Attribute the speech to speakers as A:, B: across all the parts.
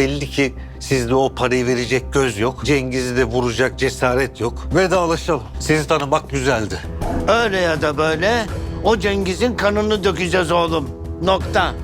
A: Belli ki sizde o parayı verecek göz yok. Cengiz'i de vuracak cesaret yok. Vedalaşalım. Sizi tanımak güzeldi.
B: Öyle ya da böyle o Cengiz'in kanını dökeceğiz oğlum. Nokta.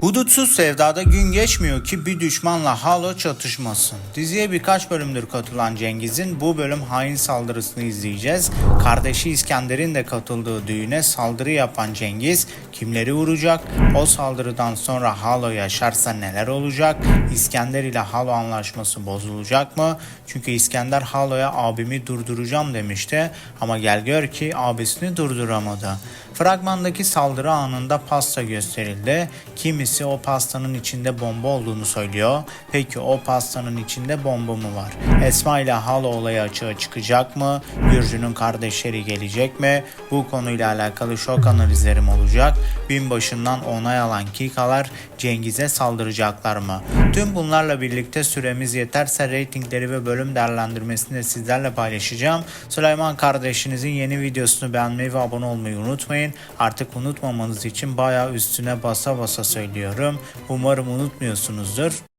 C: Hudutsuz sevdada gün geçmiyor ki bir düşmanla Halo çatışmasın. Diziye birkaç bölümdür katılan Cengiz'in bu bölüm hain saldırısını izleyeceğiz. Kardeşi İskender'in de katıldığı düğüne saldırı yapan Cengiz kimleri vuracak? O saldırıdan sonra Halo yaşarsa neler olacak? İskender ile Halo anlaşması bozulacak mı? Çünkü İskender Halo'ya abimi durduracağım demişti ama gel gör ki abisini durduramadı. Fragmandaki saldırı anında pasta gösterildi. Kimisi o pastanın içinde bomba olduğunu söylüyor. Peki o pastanın içinde bomba mı var? Esma ile Halo olayı açığa çıkacak mı? Gürcü'nün kardeşleri gelecek mi? Bu konuyla alakalı şok analizlerim olacak. Binbaşından onay alan Kikalar Cengiz'e saldıracaklar mı? Tüm bunlarla birlikte süremiz yeterse reytingleri ve bölüm değerlendirmesini de sizlerle paylaşacağım. Süleyman kardeşinizin yeni videosunu beğenmeyi ve abone olmayı unutmayın. Artık unutmamanız için bayağı üstüne basa basa söylüyorum. Umarım unutmuyorsunuzdur.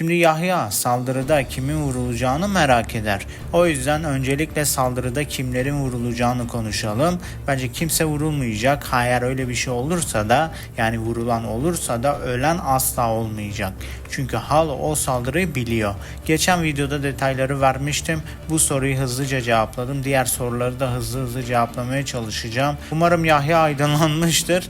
C: Şimdi Yahya saldırıda kimin vurulacağını merak eder. O yüzden öncelikle saldırıda kimlerin vurulacağını konuşalım. Bence kimse vurulmayacak. Ha, Eğer öyle bir şey olursa da yani vurulan olursa da ölen asla olmayacak. Çünkü Halo o saldırıyı biliyor. Geçen videoda detayları vermiştim. Bu soruyu hızlıca cevapladım. Diğer soruları da hızlı hızlı cevaplamaya çalışacağım. Umarım Yahya aydınlanmıştır.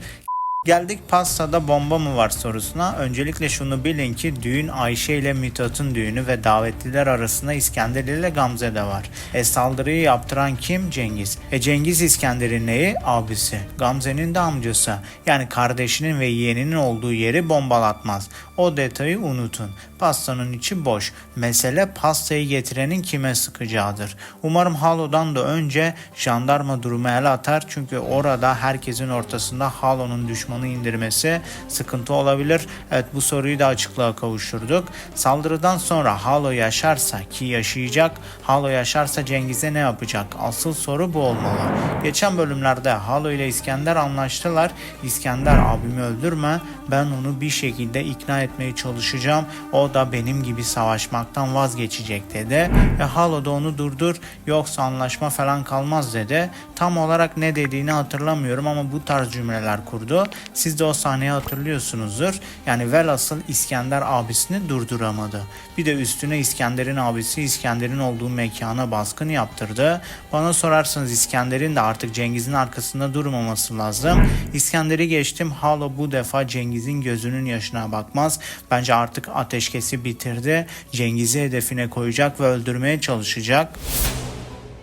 C: Geldik pastada bomba mı var sorusuna. Öncelikle şunu bilin ki düğün Ayşe ile Mithat'ın düğünü ve davetliler arasında İskender ile Gamze de var. E saldırıyı yaptıran kim? Cengiz. E Cengiz İskender'in neyi? Abisi. Gamze'nin de amcası. Yani kardeşinin ve yeğeninin olduğu yeri bombalatmaz. O detayı unutun. Pastanın içi boş. Mesele pastayı getirenin kime sıkacağıdır. Umarım Halo'dan da önce jandarma durumu el atar çünkü orada herkesin ortasında Halo'nun düşmanı indirmesi sıkıntı olabilir. Evet bu soruyu da açıklığa kavuşturduk. Saldırıdan sonra Halo yaşarsa ki yaşayacak, Halo yaşarsa Cengiz'e ne yapacak? Asıl soru bu olmalı. Geçen bölümlerde Halo ile İskender anlaştılar. İskender abimi öldürme ben onu bir şekilde ikna etmeye çalışacağım. O da benim gibi savaşmaktan vazgeçecek dedi. Ve Halo da onu durdur yoksa anlaşma falan kalmaz dedi. Tam olarak ne dediğini hatırlamıyorum ama bu tarz cümleler kurdu. Siz de o sahneyi hatırlıyorsunuzdur. Yani velhasıl İskender abisini durduramadı. Bir de üstüne İskender'in abisi İskender'in olduğu mekana baskın yaptırdı. Bana sorarsanız İskender'in de artık Cengiz'in arkasında durmaması lazım. İskender'i geçtim. Halo bu defa Cengiz'in gözünün yaşına bakmaz. Bence artık ateşkesi bitirdi. Cengiz'i hedefine koyacak ve öldürmeye çalışacak.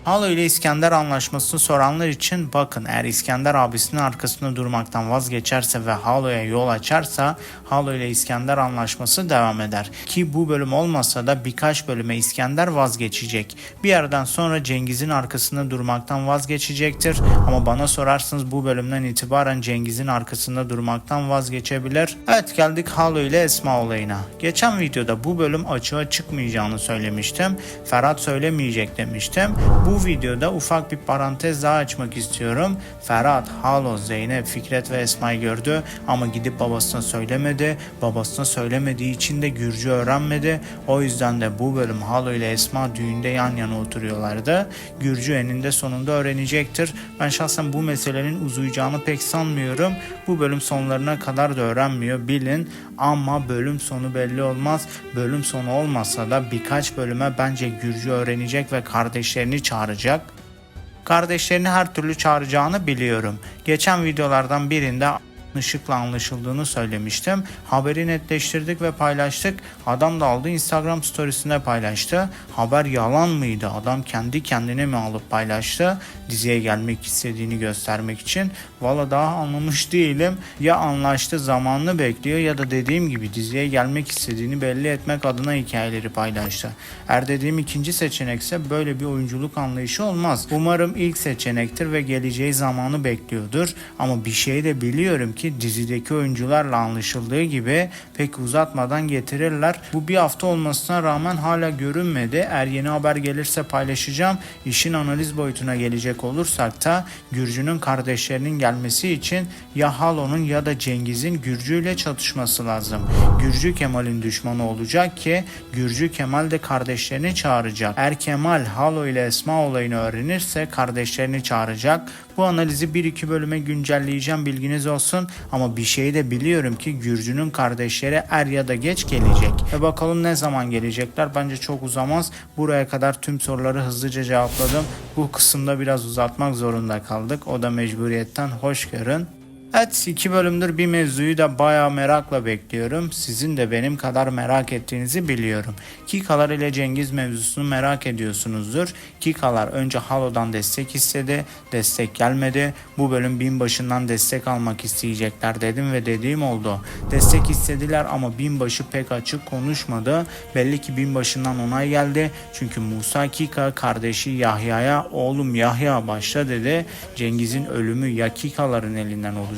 C: Halo ile İskender anlaşmasını soranlar için bakın eğer İskender abisinin arkasında durmaktan vazgeçerse ve Halo'ya yol açarsa Halo ile İskender anlaşması devam eder. Ki bu bölüm olmasa da birkaç bölüme İskender vazgeçecek. Bir yerden sonra Cengiz'in arkasında durmaktan vazgeçecektir. Ama bana sorarsanız bu bölümden itibaren Cengiz'in arkasında durmaktan vazgeçebilir. Evet geldik Halo ile Esma olayına. Geçen videoda bu bölüm açığa çıkmayacağını söylemiştim. Ferhat söylemeyecek demiştim. Bu videoda ufak bir parantez daha açmak istiyorum. Ferhat, Halo, Zeynep, Fikret ve Esma'yı gördü ama gidip babasına söylemedi. Babasına söylemediği için de Gürcü öğrenmedi. O yüzden de bu bölüm Halo ile Esma düğünde yan yana oturuyorlardı. Gürcü eninde sonunda öğrenecektir. Ben şahsen bu meselenin uzayacağını pek sanmıyorum. Bu bölüm sonlarına kadar da öğrenmiyor bilin ama bölüm sonu belli olmaz. Bölüm sonu olmasa da birkaç bölüme bence Gürcü öğrenecek ve kardeşlerini çağıracak. Kardeşlerini her türlü çağıracağını biliyorum. Geçen videolardan birinde ışıkla anlaşıldığını söylemiştim. Haberi netleştirdik ve paylaştık. Adam da aldı Instagram storiesine paylaştı. Haber yalan mıydı? Adam kendi kendine mi alıp paylaştı? Diziye gelmek istediğini göstermek için. Valla daha anlamış değilim. Ya anlaştı zamanını bekliyor ya da dediğim gibi diziye gelmek istediğini belli etmek adına hikayeleri paylaştı. Eğer dediğim ikinci seçenekse böyle bir oyunculuk anlayışı olmaz. Umarım ilk seçenektir ve geleceği zamanı bekliyordur. Ama bir şey de biliyorum ki dizideki oyuncularla anlaşıldığı gibi pek uzatmadan getirirler. Bu bir hafta olmasına rağmen hala görünmedi. Eğer yeni haber gelirse paylaşacağım. İşin analiz boyutuna gelecek olursak da Gürcü'nün kardeşlerinin gelmesi için ya Halo'nun ya da Cengiz'in Gürcü ile çatışması lazım. Gürcü Kemal'in düşmanı olacak ki Gürcü Kemal de kardeşlerini çağıracak. Eğer Kemal Halo ile Esma olayını öğrenirse kardeşlerini çağıracak. Bu analizi 1-2 bölüme güncelleyeceğim bilginiz olsun ama bir şeyi de biliyorum ki Gürcü'nün kardeşleri er ya da geç gelecek. Ve bakalım ne zaman gelecekler bence çok uzamaz. Buraya kadar tüm soruları hızlıca cevapladım. Bu kısımda biraz uzatmak zorunda kaldık. O da mecburiyetten hoş görün. Evet iki bölümdür bir mevzuyu da bayağı merakla bekliyorum. Sizin de benim kadar merak ettiğinizi biliyorum. Kikalar ile Cengiz mevzusunu merak ediyorsunuzdur. Kikalar önce Halo'dan destek istedi. Destek gelmedi. Bu bölüm binbaşından destek almak isteyecekler dedim ve dediğim oldu. Destek istediler ama binbaşı pek açık konuşmadı. Belli ki binbaşından onay geldi. Çünkü Musa Kika kardeşi Yahya'ya oğlum Yahya başla dedi. Cengiz'in ölümü ya Kikaların elinden olacak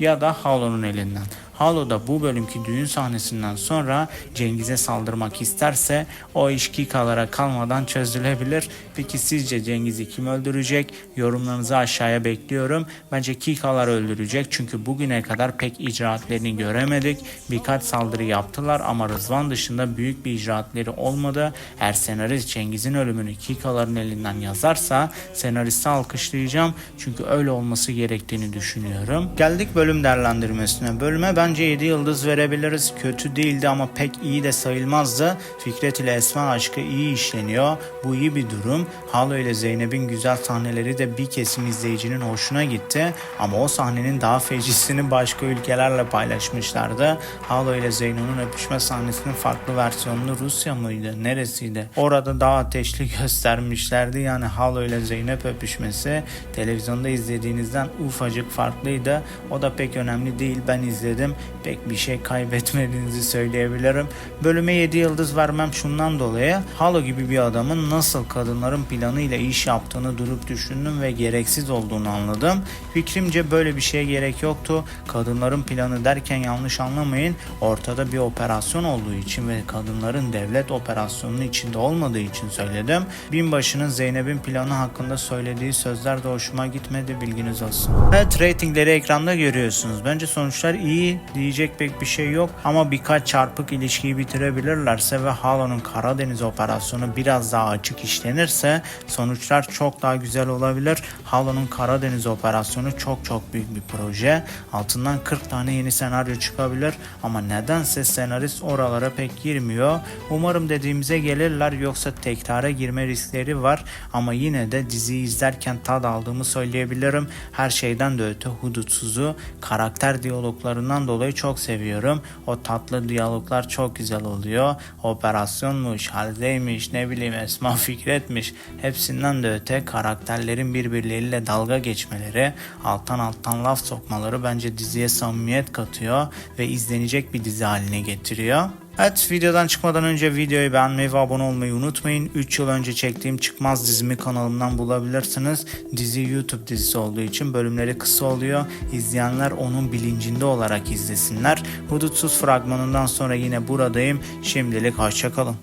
C: ya da Halo'nun elinden. Halo da bu bölümki düğün sahnesinden sonra Cengiz'e saldırmak isterse o iş Kikalara kalmadan çözülebilir. Peki sizce Cengiz'i kim öldürecek? Yorumlarınızı aşağıya bekliyorum. Bence Kikalar öldürecek çünkü bugüne kadar pek icraatlerini göremedik. Birkaç saldırı yaptılar ama Rızvan dışında büyük bir icraatleri olmadı. Eğer senarist Cengiz'in ölümünü Kikaların elinden yazarsa senaristi alkışlayacağım. Çünkü öyle olması gerektiğini düşünüyorum. Geldik bölüm değerlendirmesine. Bölüme bence 7 yıldız verebiliriz. Kötü değildi ama pek iyi de sayılmazdı. Fikret ile Esma aşkı iyi işleniyor. Bu iyi bir durum. Halo ile Zeynep'in güzel sahneleri de bir kesim izleyicinin hoşuna gitti. Ama o sahnenin daha fecisini başka ülkelerle paylaşmışlardı. Halo ile Zeyno'nun öpüşme sahnesinin farklı versiyonunu Rusya mıydı? Neresiydi? Orada daha ateşli göstermişlerdi. Yani Halo ile Zeynep öpüşmesi televizyonda izlediğinizden ufacık farklıydı. O da pek önemli değil. Ben izledim. Pek bir şey kaybetmediğinizi söyleyebilirim. Bölüme 7 yıldız vermem şundan dolayı. Halo gibi bir adamın nasıl kadınların planıyla iş yaptığını durup düşündüm ve gereksiz olduğunu anladım. Fikrimce böyle bir şeye gerek yoktu. Kadınların planı derken yanlış anlamayın. Ortada bir operasyon olduğu için ve kadınların devlet operasyonunun içinde olmadığı için söyledim. Binbaşının Zeynep'in planı hakkında söylediği sözler de hoşuma gitmedi bilginiz olsun. Evet ratingleri ekranda görüyorsunuz. Bence sonuçlar iyi diyecek pek bir şey yok ama birkaç çarpık ilişkiyi bitirebilirlerse ve Halo'nun Karadeniz operasyonu biraz daha açık işlenirse sonuçlar çok daha güzel olabilir. Halo'nun Karadeniz operasyonu çok çok büyük bir proje. Altından 40 tane yeni senaryo çıkabilir ama nedense senarist oralara pek girmiyor. Umarım dediğimize gelirler yoksa tekrara girme riskleri var ama yine de diziyi izlerken tad aldığımı söyleyebilirim. Her şeyden de öte hudutsuz'u karakter diyaloglarından dolayı çok seviyorum. O tatlı diyaloglar çok güzel oluyor. Operasyonmuş, haldeymiş, ne bileyim Esma Fikretmiş. Hepsinden de öte karakterlerin birbirleriyle dalga geçmeleri, alttan alttan laf sokmaları bence diziye samimiyet katıyor ve izlenecek bir dizi haline getiriyor. Evet videodan çıkmadan önce videoyu beğenmeyi ve abone olmayı unutmayın. 3 yıl önce çektiğim Çıkmaz dizimi kanalımdan bulabilirsiniz. Dizi YouTube dizisi olduğu için bölümleri kısa oluyor. İzleyenler onun bilincinde olarak izlesinler. Hudutsuz fragmanından sonra yine buradayım. Şimdilik hoşçakalın.